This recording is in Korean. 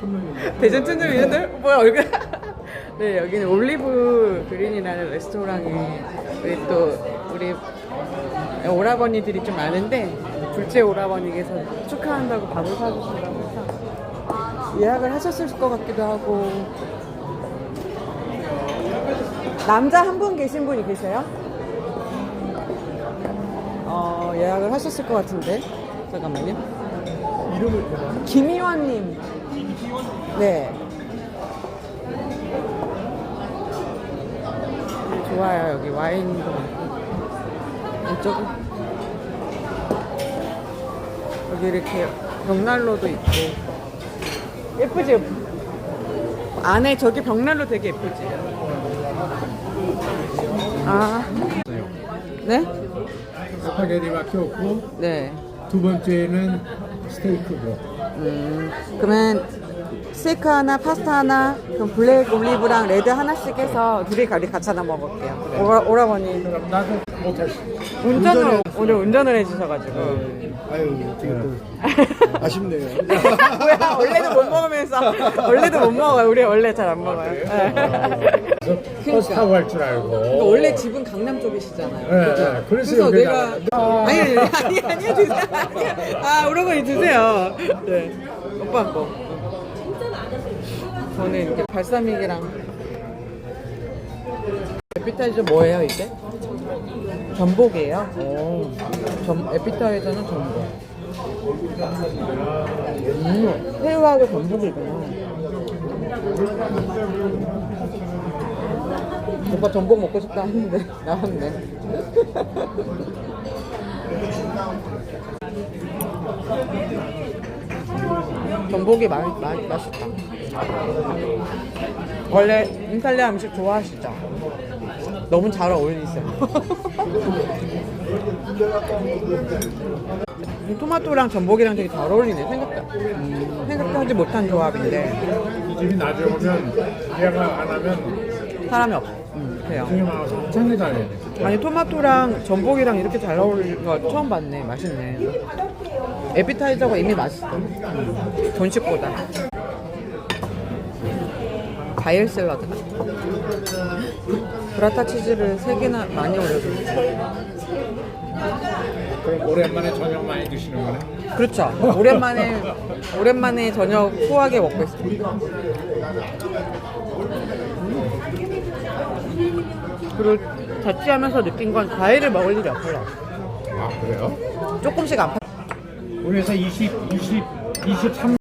천명인데. 대전 춘점 있는데? 뭐야 얼굴 네 여기는 올리브 그린이라는 레스토랑이 우리 또 우리 오라버니들이 좀 많은데 둘째 오라버니께서 축하한다고 밥을 사주신다고 해서 예약을 하셨을 것 같기도 하고 남자 한 분 계신 분이 계세요? 어 예약을 하셨을 것 같은데 잠깐만요 이름을. 김희원님 네. 좋아요 여기 와인도 많고 이쪽은 여기 이렇게 벽난로도 있고 예쁘지? 안에 저기 벽난로 되게 예쁘지? 아 네? 스파게티 막혔고 네 두 번째는 스테이크고. 음, 그러면 스테이크 하나, 파스타 하나, 그럼 블랙 올리브랑 레드 하나씩 해서 둘이 가리 같이 하나 먹을게요. 오라, 오라버니 못했어. 운전을 오늘 운전을 해주셔가지고 아유 어떻게 또 아쉽네요. 뭐야 원래도 못 먹으면서 원래도 못 먹어요. 우리 원래 잘 안 먹어요. 네. 그래서 버스 타고 갈 줄 알고. 그러니까 원래 집은 강남 쪽이시잖아요. 네, 그죠? 네. 그래서 내가 여기다가- 아니 아니 아니 아니 드세요. 아 오라버니 드세요. 네 오빠 거. 저는 이렇게 발사믹이랑 에피타이저 뭐예요 이게? 전복이에요. 오, 전 에피타이저는 전복. 음, 새우하고 전복이구나. 오빠 전복 먹고 싶다 했는데 나왔네. 전복이 마, 마, 맛있다. 원래 이탈리아 음식 좋아하시죠? 너무 잘 어울리세요. 이 토마토랑 전복이랑 되게 잘 어울리네 생각다. 음, 생각하지 못한 조합인데 이 집이 나중에 오면 예약을 안 하면 사람이 없어. 음, 그래요. 중에 나와서 엄청 기다려야 돼. 아니 토마토랑 전복이랑 이렇게 잘 어울리는 거 처음 봤네. 맛있네. 에피타이저가 이미 맛있어. 음, 본식보다. 과일 샐러드. 브라타 치즈를 세 개나 많이 올려줬어. 그럼 오랜만에 저녁 많이 드시는 거네. 그렇죠. 오랜만에 오랜만에 저녁 후하게 먹고 있습니다. 그리고 자취하면서 느낀 건 과일을 먹을 일이 없어요. 아 그래요? 조금씩 안 파. 우리 회사 20, 20, 23